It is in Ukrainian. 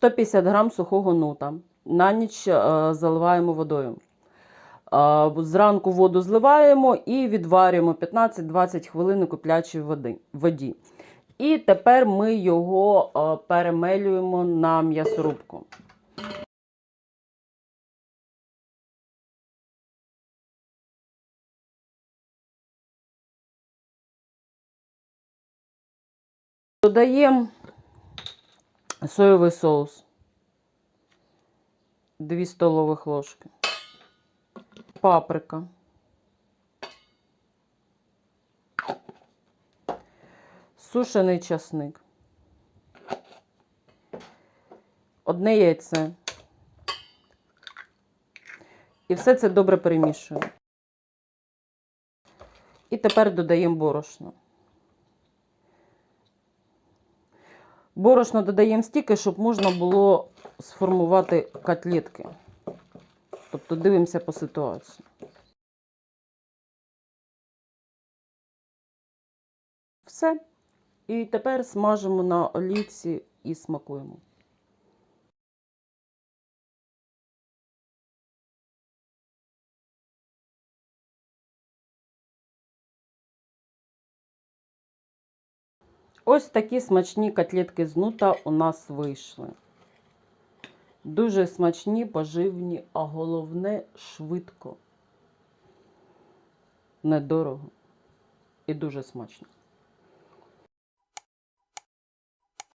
150 грам сухого нута. На ніч е, заливаємо водою. Е, Зранку воду зливаємо і відварюємо 15-20 хвилин у киплячій воді. І тепер ми його е, перемелюємо на м'ясорубку. Додаємо соєвий соус. 2 столових ложки. Паприка. Сушений часник. Одне яйце. І все це добре перемішуємо. І тепер додаємо борошно. Борошно додаємо стільки, щоб можна було сформувати котлетки. Тобто дивимося по ситуації. Все. І тепер смажимо на олійці і смакуємо. Ось такі смачні котлетки з нута у нас вийшли. Дуже смачні, поживні, а головне швидко. Недорого і дуже смачно.